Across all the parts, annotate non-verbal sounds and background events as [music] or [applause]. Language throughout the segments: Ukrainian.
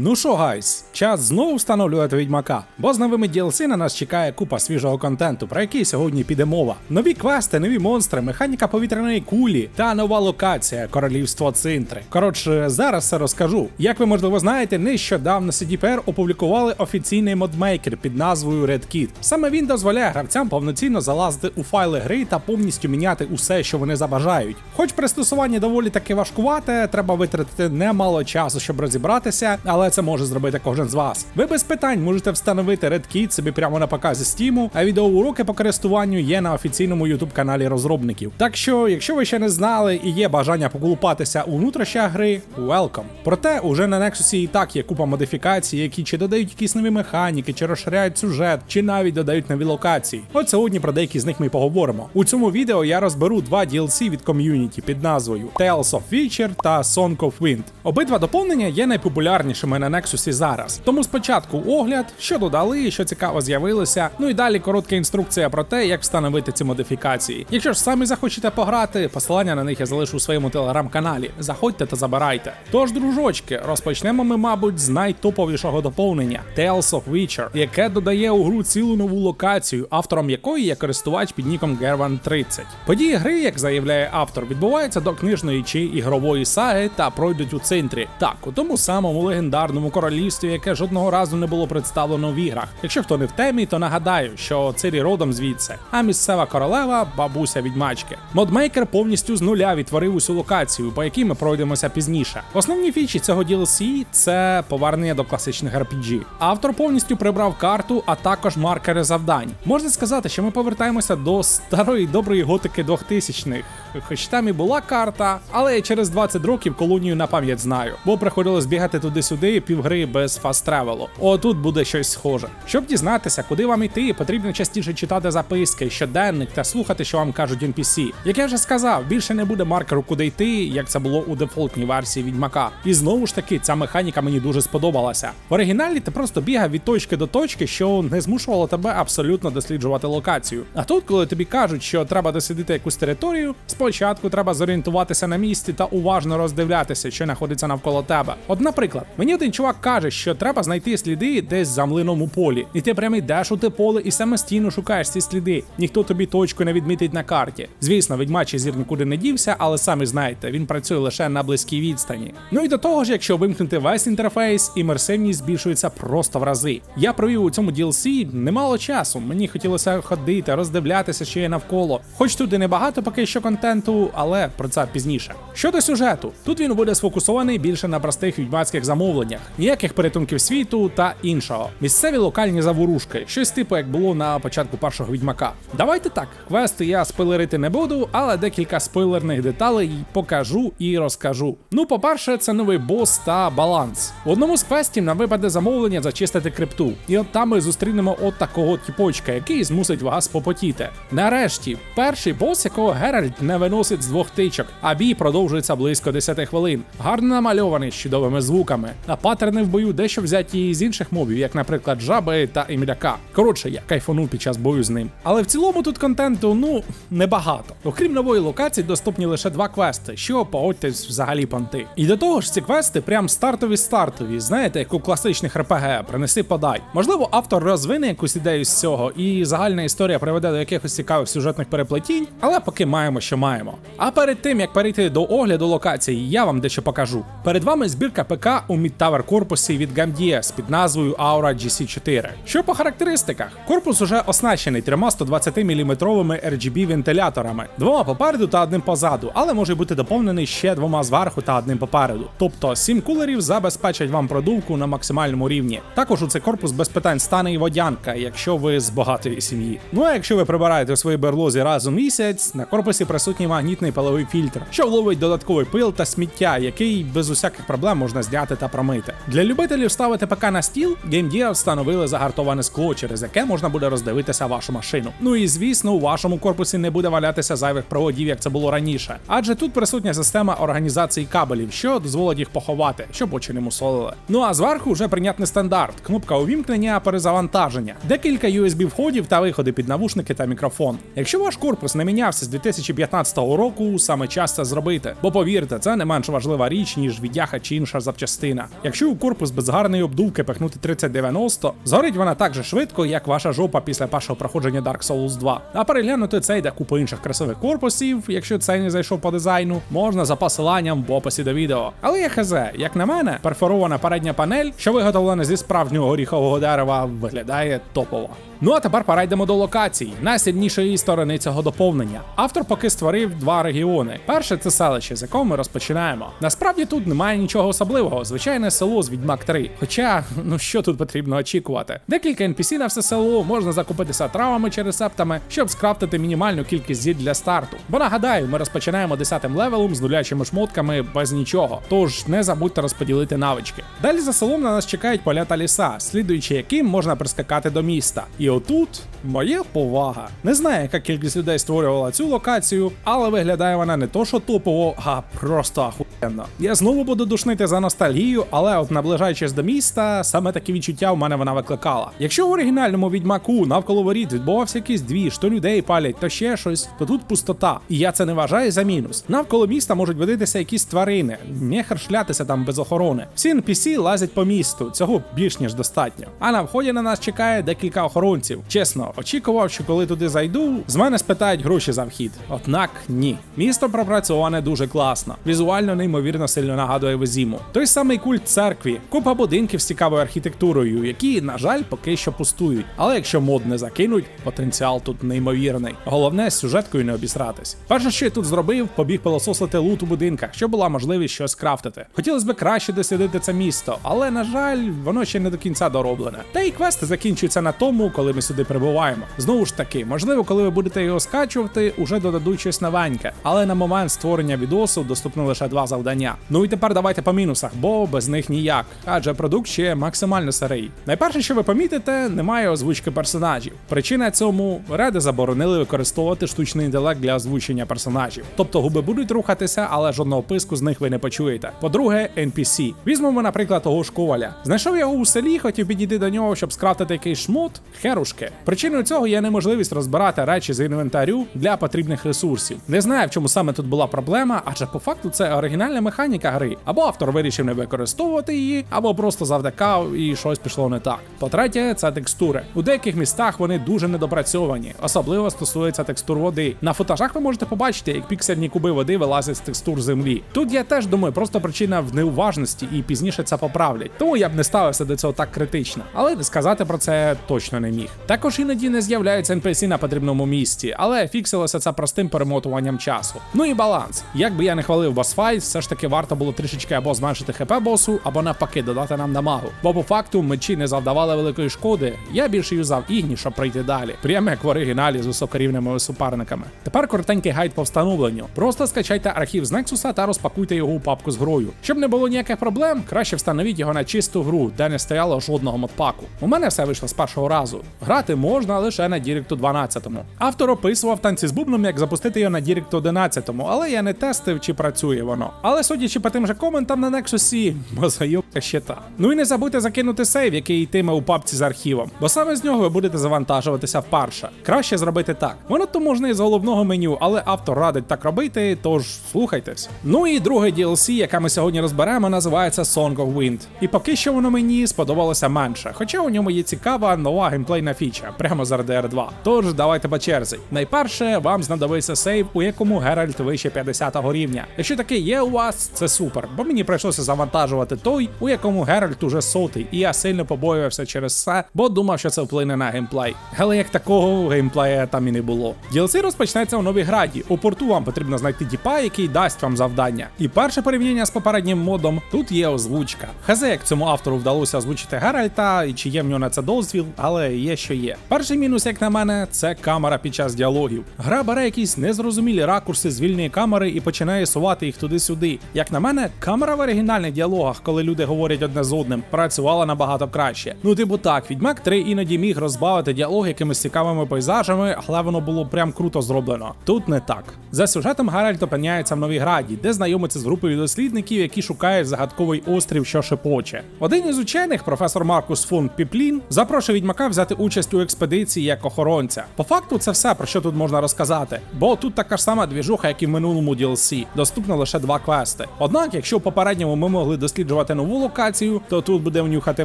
Ну що, гайс, час знову встановлювати відьмака, бо з новими DLC на нас чекає купа свіжого контенту, про який сьогодні піде мова. Нові квести, нові монстри, механіка повітряної кулі та нова локація королівство Цинтри. Коротше, зараз все розкажу. Як ви можливо знаєте, нещодавно CDPR опублікували офіційний модмейкер під назвою RedKit. Саме він дозволяє гравцям повноцінно залазити у файли гри та повністю міняти усе, що вони забажають. Хоч пристосування доволі таки важкувате, треба витратити немало часу, щоб розібратися, але це може зробити кожен з вас. Ви без питань можете встановити RedKit собі прямо на ПК зі Steam, а відеоуроки по користуванню є на офіційному youtube каналі розробників. Так що, якщо ви ще не знали і є бажання поколупатися у внутрішнях гри, welcome. Проте уже на Nexus і так є купа модифікацій, які чи додають якісь нові механіки, чи розширяють сюжет, чи навіть додають нові локації. От сьогодні про деякі з них ми поговоримо. У цьому відео я розберу два DLC від ком'юніті під назвою Tales of Witcher та Song of Wind. Обидва доповнення є найпопулярнішими на Nexus зараз. Тому спочатку огляд, що додали, що цікаво з'явилося. Ну і далі коротка інструкція про те, як встановити ці модифікації. Якщо ж самі захочете пограти, посилання на них я залишу у своєму телеграм-каналі. Заходьте та забирайте. Тож, дружочки, розпочнемо ми, мабуть, з найтоповішого доповнення Tales of Witcher, яке додає у гру цілу нову локацію, автором якої є користувач під ніком Gervan 30. Події гри, як заявляє автор, відбуваються до книжної чи ігрової саги та пройдуть у центрі. Так, у тому самому легендарному королівстві, яке жодного разу не було представлено в іграх. Якщо хто не в темі, то нагадаю, що Цирі родом звідси, а місцева королева бабуся відьмачки. Модмейкер повністю з нуля відтворив усю локацію, по якій ми пройдемося пізніше. Основні фічі цього DLC – це повернення до класичних RPG. Автор повністю прибрав карту, а також маркери завдань. Можна сказати, що ми повертаємося до старої доброї готики 2000-х. Хоч там і була карта, але я через 20 років колонію на пам'ять знаю, бо приходилось бігати туди-сюди півгри без фаст-тревелу. Отут буде щось схоже. Щоб дізнатися, куди вам йти, потрібно частіше читати записки, щоденник та слухати, що вам кажуть NPC. Як я вже сказав, більше не буде маркеру, куди йти, як це було у дефолтній версії відьмака. І знову ж таки, ця механіка мені дуже сподобалася. В оригіналі ти просто бігав від точки до точки, що не змушувало тебе абсолютно досліджувати локацію. А тут, коли тобі кажуть, що треба дослідити якусь територію, спочатку треба зорієнтуватися на місці та уважно роздивлятися, що знаходиться навколо тебе. От, наприклад, мені один чувак каже, що треба знайти сліди десь за млином у полі, і ти прямо йдеш у те поле і самостійно шукаєш ці сліди. Ніхто тобі точку не відмітить на карті. Звісно, відьмачий зір нікуди не дівся, але самі знаєте, він працює лише на близькій відстані. Ну і до того ж, якщо вимкнути весь інтерфейс, імерсивність збільшується просто в рази. Я провів у цьому DLC немало часу. Мені хотілося ходити, роздивлятися, що є навколо. Хоч тут і небагато поки що контенту, але про це пізніше. Щодо сюжету, тут він буде сфокусований більше на простих відьмацьких замовленнях, ніяких порятунків світу та іншого. Місцеві локальні заворушки, щось типу як було на початку першого відьмака. Давайте так, квести я спойлерити не буду, але декілька спойлерних деталей покажу і розкажу. Ну, по-перше, це новий бос та баланс. В одному з квестів нам випаде замовлення зачистити крипту. І от там ми зустрінемо от такого тіпочка, який змусить вас попотіти. Нарешті, перший бос, якого Геральт не виносить з двох тичок, а бій продовжується близько 10 хвилин. Гарно намальований з чудовими звуками. А паттерни в бою дещо взяті з інших мобів, як, наприклад, жаби та імляка. Коротше, я кайфанув під час бою з ним. Але в цілому тут контенту, ну, небагато. Окрім нової локації, доступні лише два квести, що погодьтесь взагалі понти. І до того ж, ці квести прям стартові стартові, знаєте, як у класичних РПГ, принеси подай. Можливо, автор розвине якусь ідею з цього, і загальна історія приведе до якихось цікавих сюжетних переплетінь, але поки маємо, що маємо. А перед тим як перейти до огляду локації, я вам дещо покажу. Перед вами збірка ПК у Mid-Tower корпусі від GAMDS під назвою Aura GC4. Що по характеристиках? Корпус уже оснащений трьома 120 мм RGB вентиляторами, двома попереду та одним позаду, але може бути доповнений ще двома зверху та одним попереду. Тобто 7 кулерів забезпечать вам продувку на максимальному рівні. Також у цей корпус без питань стане і водянка, якщо ви з багатої сім'ї. Ну а якщо ви прибираєте у своїй берлозі раз у місяць, на корпусі присутній магнітний пиловий фільтр, що вловить додатковий пил та сміття, який без усяких проблем можна зняти та промити. Для любителів ставити ПК на стіл, GameDear встановили загартоване скло, через яке можна буде роздивитися вашу машину. Ну і звісно, у вашому корпусі не буде валятися зайвих проводів, як це було раніше. Адже тут присутня система організації кабелів, що дозволить їх поховати, щоб очі не мусолили. Ну а зверху вже прийнятний стандарт: кнопка увімкнення, перезавантаження, декілька USB входів та виходи під навушники та мікрофон. Якщо ваш корпус не мінявся з 2015 року, саме час це зробити. Бо повірте, це не менш важлива річ, ніж відяха чи інша запчастина. Якщо у корпус без гарної обдувки пихнути 3090, згорить вона так же швидко, як ваша жопа після першого проходження Dark Souls 2. А переглянути цей та купу інших красивих корпусів, якщо цей не зайшов по дизайну, можна за посиланням в описі до відео. Але я хз, як на мене, перфорована передня панель, що виготовлена зі справжнього горіхового дерева, виглядає топово. Ну а тепер перейдемо до локацій, найсильнішої сторони цього доповнення. Автор поки створив два регіони. Перше це селище, з якого ми розпочинаємо. Насправді тут немає нічого особливого, звичайне село з Відьмак 3. Хоча, ну що тут потрібно очікувати? Декілька NPC на все село можна закупитися травами чи рецептами, щоб скрафтити мінімальну кількість зіль для старту. Бо нагадаю, ми розпочинаємо 10 левелом з нулячими шмотками без нічого. Тож не забудьте розподілити навички. Далі за селом на нас чекають поля та ліса, слідуючи яким можна прискакати до міста. І отут моя повага. Не знаю, яка кількість людей створювала цю локацію, але виглядає вона не то, що топово, а просто ахуєнно. Я знову буду душнити за ностальгію, але от наближаючись до міста, саме такі відчуття в мене вона викликала. Якщо в оригінальному відьмаку навколо воріт відбувався якийсь двіж, то людей палять, то ще щось, то тут пустота. І я це не вважаю за мінус. Навколо міста можуть водитися якісь тварини, нехер шлятися там без охорони. Всі NPC лазять по місту, цього більш ніж достатньо. А на вході на нас чекає декілька охоронців. Чесно, очікував, що коли туди зайду, з мене спитають гроші за вхід. Однак ні. Місто пропрацьоване дуже класно. Візуально неймовірно сильно нагадує Везіму. Той самий культ церкві, купа будинків з цікавою архітектурою, які, на жаль, поки що пустують. Але якщо мод не закинуть, потенціал тут неймовірний. Головне з сюжеткою не обісратись. Перше, що я тут зробив, побіг пилососити лут у будинках, щоб була можливість щось крафтити. Хотілося б краще дослідити це місто, але на жаль, воно ще не до кінця дороблене. Та й квести закінчуються на тому, коли ми сюди прибуваємо. Знову ж таки, можливо, коли ви будете його скачувати, уже додадуть щось новеньке. Але на момент створення відосу доступно лише два завдання. Ну і тепер давайте по мінусах, бо без них ніяк. Адже продукт ще максимально старий. Найперше, що ви помітите, немає озвучки персонажів. Причина цьому реди заборонили використовувати штучний інтелект для озвучення персонажів. Тобто губи будуть рухатися, але жодного писку з них ви не почуєте. По-друге, NPC. Візьмемо, наприклад, того ж коваля. Знайшов його у селі, хотів підійти до нього, щоб скрафтити якийсь шмот, херушки. Причиною цього є неможливість розбирати речі з інвентарю для потрібних ресурсів. Не знаю, в чому саме тут була проблема, адже по факту це оригінальна механіка гри. Або автор вирішив не використовувати її, або просто завдакав і щось пішло не так. По-третє, це текстури. У деяких містах вони дуже недопрацьовані, особливо стосується текстур води. На футажах ви можете побачити, як піксельні куби води вилазять з текстур землі. Тут я теж думаю, просто причина в неуважності і пізніше це поправлять. Тому я б не ставився до цього так критично, але сказати про це точно не міг. Також іноді не з'являються NPC на потрібному місці, але фіксилося це простим перемотуванням часу. Ну і баланс. Як би я не хвалив босфайт, все ж таки варто було трішечки або зменшити хп босу, або навпаки додати нам дамагу. Бо по факту мечі не завдавали великої шкоди. Я більше юзав ігні, щоб пройти далі. Прямо як в оригіналі з високорівними суперниками. Тепер коротенький гайд по встановленню. Просто скачайте архів з Nexus та розпакуйте його у папку з грою. Щоб не було ніяких проблем, краще встановіть його на чисту гру, де не стояло жодного модпаку. У мене все вийшло з першого разу. Грати можна лише на Діректу 12. Автор описував танці з бубном, як запустити його на Діректу 11, але я не тестив, чи працює воно. Але судячи по тим же коментам на Nexus, мозгойобка ще та. Ну і не забудьте закинути сейв, який йтиме у папці з архівом, бо саме з нього ви будете завантажуватися вперше. Краще зробити так. Воно то можна із головного меню, але автор радить так робити, тож слухайтесь. Ну і друге DLC, яке ми сьогодні розберемо, називається Song of Wind. І поки що воно мені сподобалося менше, хоча у ньому є цікава нова геймплейна фіча, прямо з RDR 2. Тож давайте по черзі. Найперше вам знадобиться сейв, у якому Геральт вище 50 рівня. Якщо такий є у вас, це супер, бо мені прийшлося завантажувати той, у якому Геральт уже сотий, і я сильно побоювався через це, бо думав, що це вплине на геймплей. Але як такого геймплея там і не було. DLC розпочнеться у Новіграді. У порту вам потрібно знайти діпа, який дасть вам завдання. І перше порівняння з попереднім модом тут є озвучка. Хазе, як цьому автору вдалося озвучити Геральта, і чи є в нього на це дозвіл, але є що є. Перший мінус, як на мене, це камера під час діалогів. Гра бере якісь незрозумілі ракурси з вільної камери і починає сувати їх туди-сюди. Як на мене, камера в оригінальних діалогах, коли люди говорять одне з одним, працювала набагато краще. Ну, типу так, Відьмак 3 іноді міг розбавити діалог якимись цікавими пейзажами, але воно було прям круто зроблено. Тут не так. За сюжетом Гаральд опиняється в Новіграді, де знайомиться з групою дослідників, які шукають загадковий острів, що шепоче. Один із учених, професор Маркус фон Піплін, запрошує відьмака взяти участь у експедиції як охоронця. По факту, це все про що тут можна розказати. Бо тут така ж сама двіжуха, як і в минулому DLC. Доступно лише два квести. Однак, якщо в попередньому ми могли досліджувати нову локацію, то тут буде внюхати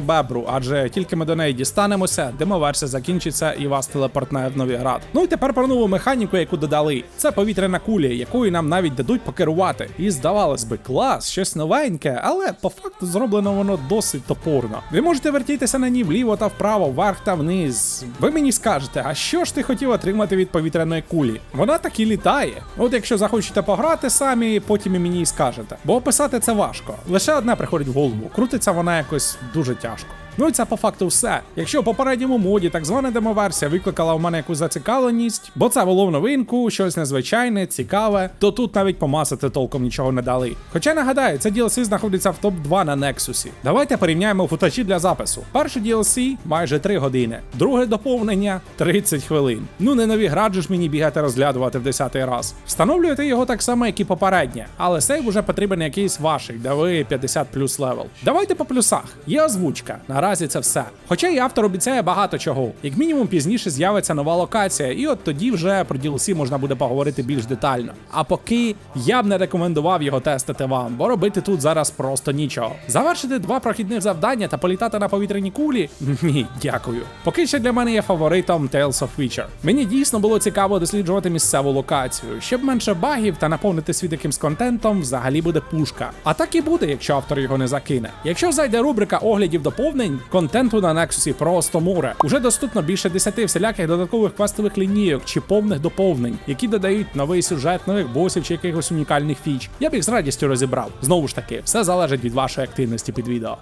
бебру, адже тільки ми до неї дістанемося, демоверсія закінчиться і вас телепортне в Новіград. Ну і тепер про нову механіку, яку додали. Це повітряна куля, якою нам навіть дадуть покерувати. І здавалось би, клас, щось новеньке, але по факту зроблено воно досить топорно. Ви можете вертітися на ній вліво та вправо, вверх та вниз. Ви мені скажете, а що ж ти хотів отримати від повітряної кулі? Вона так і літає. От якщо захочете пограти самі, потім і мені і скажете. Бо описати це важко. Лише одне приходить в голову. Крутиться вона якось дуже тяжко. Ну і це по факту все. Якщо в попередньому моді так звана демоверсія викликала в мене якусь зацікавленість, бо це було в новинку, щось незвичайне, цікаве, то тут навіть помасити толком нічого не дали. Хоча нагадаю, це DLC знаходиться в топ-2 на Nexus. Давайте порівняємо футажі для запису. Перше DLC майже 3 години, друге доповнення 30 хвилин. Ну не нові граджі ж мені бігати розглядувати в 10 раз. Встановлюєте його так само, як і попереднє, але сейв уже потрібен якийсь ваший, де ви 50 плюс левел. Давайте по плюсах. Є озвучка. Наразі це все. Хоча і автор обіцяє багато чого. Як мінімум пізніше з'явиться нова локація, і от тоді вже про DLC можна буде поговорити більш детально. А поки я б не рекомендував його тестити вам, бо робити тут зараз просто нічого. Завершити два прохідних завдання та політати на повітряній кулі? [laughs] Ні, дякую. Поки що для мене є фаворитом Tales of Witcher. Мені дійсно було цікаво досліджувати місцеву локацію. Щоб менше багів та наповнити світ якимсь контентом, взагалі буде пушка. А так і буде, якщо автор його не закине. Якщо зайде рубрика оглядів доповнень, контенту на Nexus просто море. Уже доступно більше 10 всіляких додаткових квестових лінійок чи повних доповнень, які додають новий сюжет, нових босів чи якихось унікальних фіч. Я б їх з радістю розібрав. Знову ж таки, все залежить від вашої активності під відео.